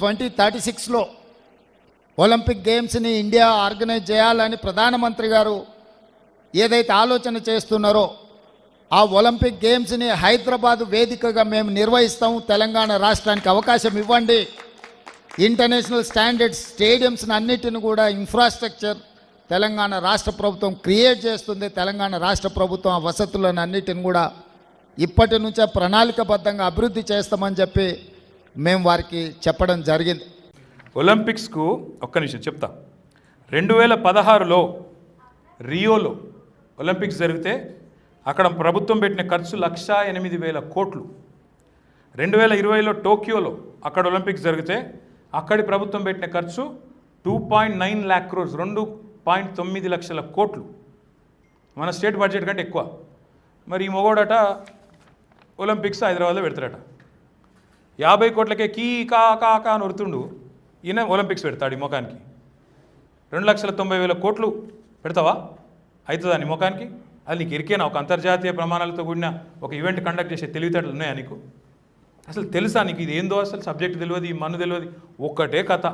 Twenty thirty సిక్స్లో Olympic గేమ్స్ని India organise చేయాలని ప్రధానమంత్రి గారు ఏదైతే ఆలోచన చేస్తున్నారో ఆ ఒలింపిక్ గేమ్స్ని హైదరాబాద్ వేదికగా మేము నిర్వహిస్తాం. తెలంగాణ రాష్ట్రానికి అవకాశం ఇవ్వండి. ఇంటర్నేషనల్ స్టాండర్డ్స్ స్టేడియంస్ని అన్నిటిని కూడా ఇన్ఫ్రాస్ట్రక్చర్ తెలంగాణ రాష్ట్ర ప్రభుత్వం క్రియేట్ చేస్తుంది. తెలంగాణ రాష్ట్ర ప్రభుత్వం ఆ వసతులను అన్నిటిని కూడా ఇప్పటి నుంచే ప్రణాళికబద్ధంగా అభివృద్ధి చేస్తామని చెప్పి మేము వారికి చెప్పడం జరిగింది. ఒలింపిక్స్కు ఒక్క నిమిషం చెప్తా. రెండు వేల పదహారులో రియోలో ఒలింపిక్స్ జరిగితే అక్కడ ప్రభుత్వం పెట్టిన ఖర్చు లక్ష ఎనిమిది వేల కోట్లు. రెండు వేల ఇరవైలో టోక్యోలో అక్కడ ఒలింపిక్స్ జరిగితే అక్కడి ప్రభుత్వం పెట్టిన ఖర్చు two point nine lakh crores రెండు పాయింట్ తొమ్మిది లక్షల కోట్లు. మన స్టేట్ బడ్జెట్ కంటే ఎక్కువ. మరి ఈ మొగోడట ఒలింపిక్స్ హైదరాబాద్లో పెడతారట. యాభై కోట్లకే కీ కా కా కా అని ఉడుతుండు ఈయన ఒలింపిక్స్ పెడతాడు ఈ ముఖానికి. రెండు లక్షల తొంభై వేల కోట్లు పెడతావా? అవుతుందా నీ ముఖానికి? అది నీకు ఇరికేనా? ఒక అంతర్జాతీయ ప్రమాణాలతో కూడిన ఒక ఈవెంట్ కండక్ట్ చేసే తెలివితేటలు ఉన్నాయా నీకు? అసలు తెలుసా నీకు ఇది ఏందో? అసలు సబ్జెక్ట్ తెలియదు ఈ మన్ను తెలియదు ఒక్కటే కథ.